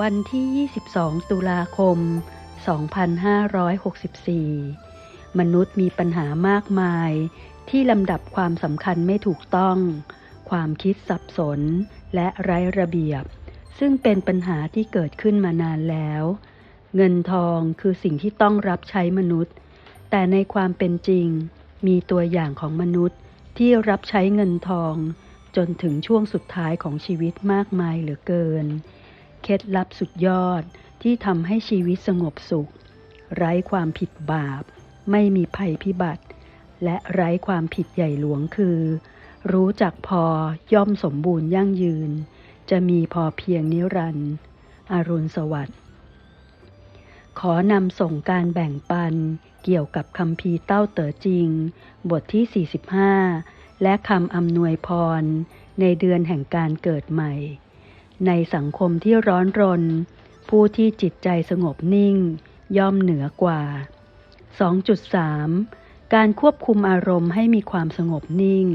วันที่ 22 ตุลาคม 2564 มนุษย์มีปัญหามากมาย ที่ลำดับความสำคัญไม่ถูกต้อง ความคิดสับสน และไร้ระเบียบ ซึ่งเป็นปัญหาที่เกิดขึ้นมานานแล้ว เงินทองคือสิ่งที่ต้องรับใช้มนุษย์ แต่ในความเป็นจริง มีตัวอย่างของมนุษย์ที่รับใช้เงินทอง จนถึงช่วงสุดท้ายของชีวิตมากมายเหลือเกิน เคล็ดลับสุดยอดที่ทำให้ชีวิตสงบสุข ไร้ความผิดบาป ไม่มีภัยพิบัติ และไร้ความผิดใหญ่หลวงคือ รู้จักพอย่อมสมบูรณ์ยั่งยืน จะมีพอเพียงนิรันดร์อรุณสวัสดิ์ขอนำส่งการแบ่งปันเกี่ยวกับคำพีเต้าเต๋อจริง บทที่ 45 และคำอำนวยพร ในเดือนแห่งการเกิดใหม่ ในสังคมที่ร้อนรน ผู้ที่จิตใจสงบนิ่ง ย่อมเหนือกว่า 2.3 การควบคุมอารมณ์ให้มีความสงบนิ่ง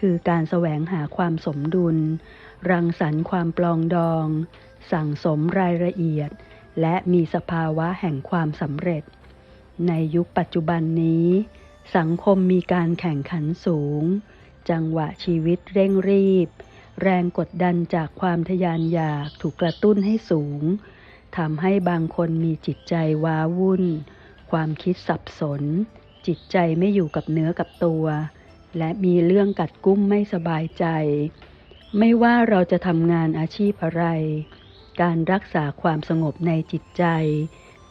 คือการแสวงหาความสมดุล รังสรรค์ความปลองดอง สั่งสมรายละเอียด และมีสภาวะแห่งความสำเร็จ ในยุคปัจจุบันนี้ สังคมมีการแข่งขันสูง จังหวะชีวิตเร่งรีบ แรงกดดันจากความทะยานอยากถูกกระตุ้นให้สูงทำให้บางคนมีจิตใจว้าวุ่น ความคิดสับสน จิตใจไม่อยู่กับเนื้อกับตัว และมีเรื่องกัดกุ้มไม่สบายใจ ไม่ว่าเราจะทำงานอาชีพอะไร การรักษาความสงบในจิตใจ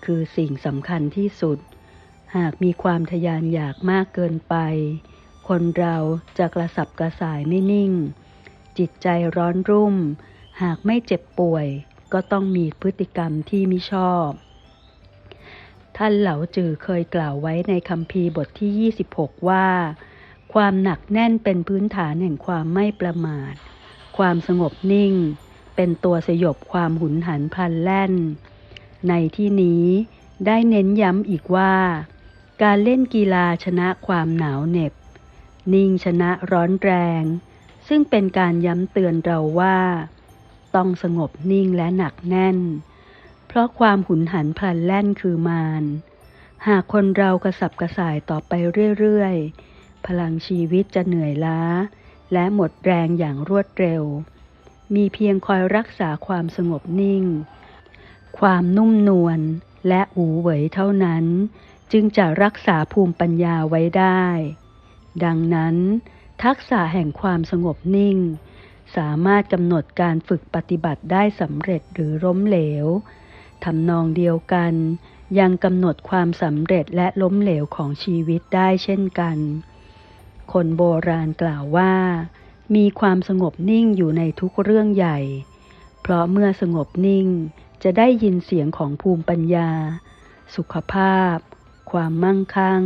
คือสิ่งสำคัญที่สุด หากมีความทะยานอยากมากเกินไป คนเราจะกระสับกระส่ายไม่นิ่ง จิตใจร้อนรุ่ม หากไม่เจ็บป่วย ก็ต้องมีพฤติกรรมที่ไม่ชอบ ท่านเหลาจือเคยกล่าวไว้ในคำพีบทที่ 26 ว่า ความหนักแน่นเป็นพื้นฐานแห่งความไม่ประมาท ความสงบนิ่ง เป็นตัวสยบความหุนหันพลันแล่น ในที่นี้ได้เน้นย้ำอีกว่า การเล่นกีฬาชนะความหนาวเหน็บ นิ่งชนะร้อนแรง ซึ่งเป็นการย้ำเตือนเราว่า ต้องสงบนิ่งและหนักแน่น เพราะความหุนหันพลันแล่นคือมาร หากคนเรากระสับกระส่ายต่อไปเรื่อยๆ พลังชีวิตจะเหนื่อยล้า และหมดแรงอย่างรวดเร็ว มีเพียงคอยรักษาความสงบนิ่ง ความนุ่มนวลและอูเหวยเท่านั้น จึงจะรักษาภูมิปัญญาไว้ได้ ดังนั้น ทักษะแห่งความสงบนิ่ง สามารถกำหนดการฝึกปฏิบัติได้สำเร็จหรือล้มเหลวทำนองเดียวกัน ยังกำหนดความสำเร็จและล้มเหลวของชีวิตได้เช่นกัน คนโบราณกล่าวว่า มีความสงบนิ่งอยู่ในทุกเรื่องใหญ่ เพราะเมื่อสงบนิ่งจะได้ยินเสียงของภูมิปัญญา สุขภาพ ความมั่งคั่ง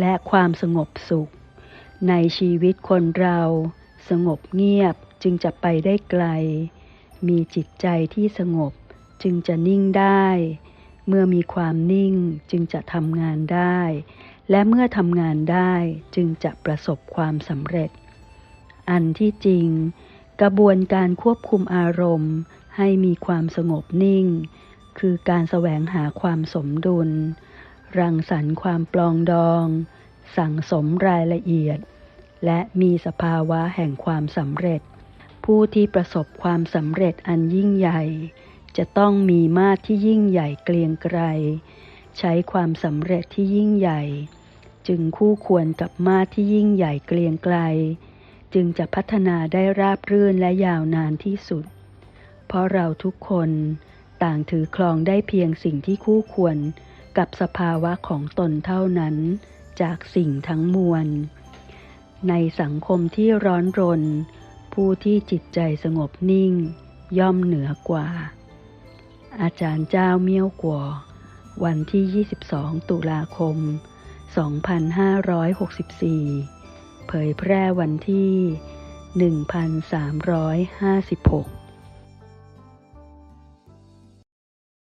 และความสงบสุข ในชีวิตคนเราสงบเงียบจึงจะไปได้ไกล มีจิตใจที่สงบจึงจะนิ่งได้ เมื่อมีความนิ่งจึงจะทำงานได้ และเมื่อทำงานได้จึงจะประสบความสำเร็จ อันที่จริง กระบวนการควบคุมอารมณ์ให้มีความสงบนิ่ง คือการแสวงหาความสมดุล รังสรรค์ความปลองดอง สั่งสมรายละเอียด และมีสภาวะแห่งความสำเร็จ ผู้ที่ประสบความสำเร็จอันยิ่งใหญ่ จะต้องมีมาตรที่ยิ่งใหญ่เกรียงไกร ใช้ความสำเร็จที่ยิ่งใหญ่ จึงคู่ควรกับมาตรที่ยิ่งใหญ่เกรียงไกรจึงจะพัฒนาได้ราบรื่นและยาวนานที่สุด เพราะเราทุกคนต่างถือครองได้เพียงสิ่งที่คู่ควรกับสภาวะของตนเท่านั้น จากสิ่งทั้งมวล ในสังคมที่ร้อนรน ผู้ที่จิตใจสงบนิ่ง ย่อมเหนือกว่า อาจารย์เจ้าเมี่ยวกัววันที่ 22 ตุลาคม 2564 เผยแพร่วันที่ 1356